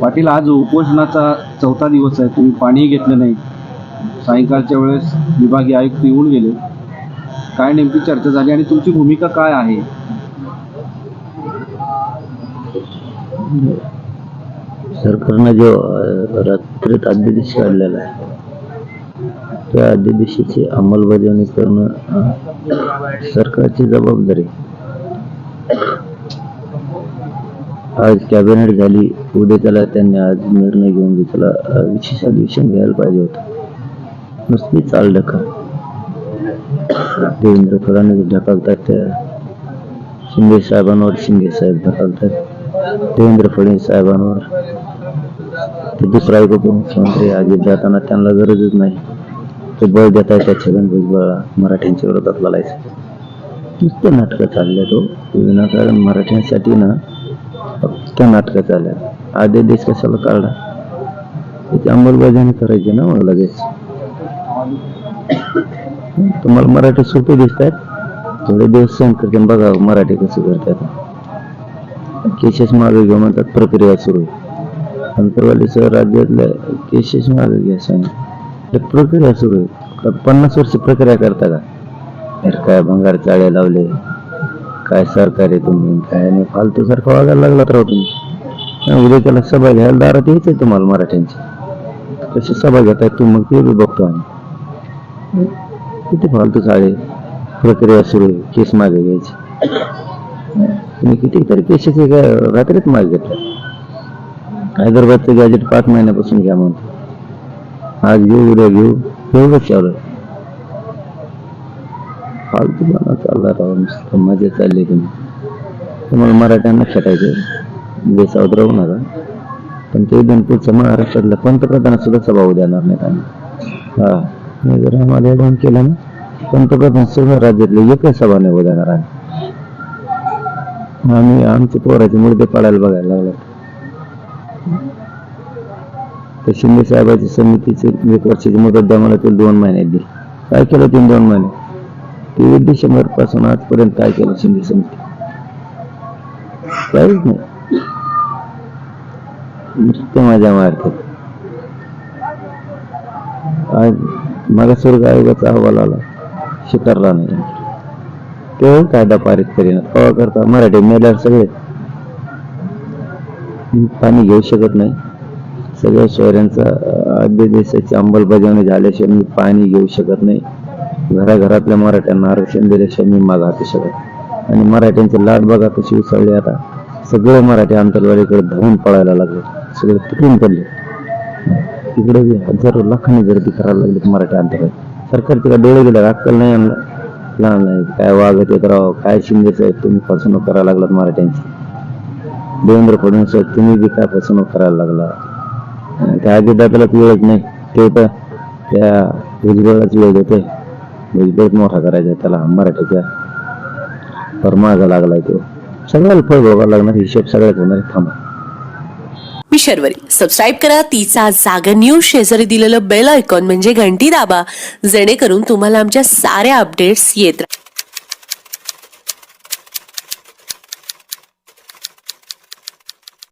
पाटील आज उपोषणाचा चौथा दिवस आहे. तुम्ही पाणी घेतलं नाही. सायंकाळच्या वेळेस विभागीय आयुक्त येऊन गेले. काय नेमकी चर्चा झाली आणि तुमची भूमिका काय आहे? सरकारनं जो रात्रीत अध्यादेश काढलेला आहे त्या अध्यादेशाची अंमलबजावणी करणं सरकारची जबाबदारी. आज कॅबिनेट झाली. उद्या त्याला त्यांनी आज निर्णय घेऊन घेतला विशेष अधिवेशन घ्यायला पाहिजे होतं. नुसती चाल ढका देवेंद्र फडणवीस ढकलतात त्या. शिंदे साहेबांवर शिंदे साहेब ढकलतात. देवेंद्र फडणवीस साहेबांवर. ते दुसरा एक उपमुख्यमंत्री अजित जाताना त्यांना गरजच नाही. ते बळ देत आहे त्या छगन भुजबळला मराठ्यांच्या विरोधात लढायचं. नुसते नाटकं चालले तो. विनाकारण मराठ्यांसाठी ना त्या नाटकं चालल्या आधे देश कशाला काढला. त्याची अंमलबजावणी करायची ना मग लगेच. तुम्हाला मराठी सोपे दिसत आहेत थोडे दिवस सहन करते बघा मराठी कसं करतात. केसेस मागे घेऊ म्हणतात प्रक्रिया सुरू आहे. अंतरवालीसह राज्यातल्या केसेस मागे घ्या सांग एक प्रक्रिया सुरू आहे. पन्नास वर्ष प्रक्रिया करता का? अरे काय भंगार चाळे लावले. काय सरकार आहे तुम्ही काय नाही फालतू सारखं वागायला लागला राव तुम्ही. हा, उद्या त्याला सभा घ्यायला दारात यायचंय तुम्हाला मराठ्यांची. कशी सभा घेताय तू मग ते बी बघतो आम्ही. किती फालतू चाळे प्रक्रिया सुरू आहे केस मागे घ्यायची. तुम्ही कितीतरी केसेस काय रात्रीत मागे घेतला हैदराबादचं गॅजेट पाच महिन्यापासून घ्या म्हणतो आज घेऊ उद्या घेऊ एवढंच चालू आहे. फालतू चालला राव नुसतं मजा चालली तुम्ही. तुम्हाला मराठ्यांना खेटायचं बेसावत म्हणजे राहू नका. पण ते दोन पुढचं महाराष्ट्रातल्या पंतप्रधान सुद्धा सभा होऊ देणार नाहीत आम्ही. हा. मी जर आम्हाला ऍडव्हान्स केलं ना पंतप्रधान सुद्धा राज्यातले एकही सभा नाही होऊ देणार आम्ही. आम्ही आमचे पोराचे मुर्दे पाडायला बघायला लागलो. तर शिंदे साहेबाची समितीचे एक वर्षाची मुदत द्या मला ते दोन महिन्यात दिली. काय केलं तीन दोन महिने? तेवीस डिसेंबरपासून आजपर्यंत काय केलं शिंदे समिती? काहीच नाही. नुसते माझ्या मारतात आज मला स्वर्ग आयोगाचा अहवाल आला. स्वीकारला नाही. केवळ कायदा पारित करीन. कवा करता मराठी मेल्यावर सगळे. पाणी घेऊ शकत नाही. सगळ्या शहरांचा अध्यादेशाची अंमलबजावणी झाल्याशिवाय मी पाणी घेऊ शकत नाही. घराघरातल्या मराठ्यांना आरक्षण दिल्याशिवाय मी माझा हातू आणि मराठ्यांचे लाट बघा कशी उसळली आता. सगळे मराठी अंतरवाडीकडे धावून पळायला लागले. सगळे तुटून पडले. तिकडे हजारो लाखांनी गर्दी करायला लागली मराठी अंतरात सरकार तिकडे डोळे गेले अक्कल नाही आणलं. लहान नाही काय वागत येत राव काय शिंदे साहेब तुम्ही फसवणूक करायला लागलात मराठ्यांची. देवेंद्र फडणवीस साहेब तुम्ही बी काय फसवणूक करायला लागला? आणि त्या दादालाच वेळच नाही. ते तर त्या भुजबळाच वेळ देते. भुजबळच मोठा करायचा त्याला मराठ्याच्या परमागा लागलाय तो. सगळ्याला फळ भोगावं लागणार हिशेब सगळ्यात होणार थांबा. मी शर्वरी. सबस्क्राईब करा तिचा जागा न्यूज शेजारी दिलेलं बेल आयकॉन म्हणजे घंटी दाबा. जेणेकरून तुम्हाला आमच्या साऱ्या अपडेट्स येत राहतील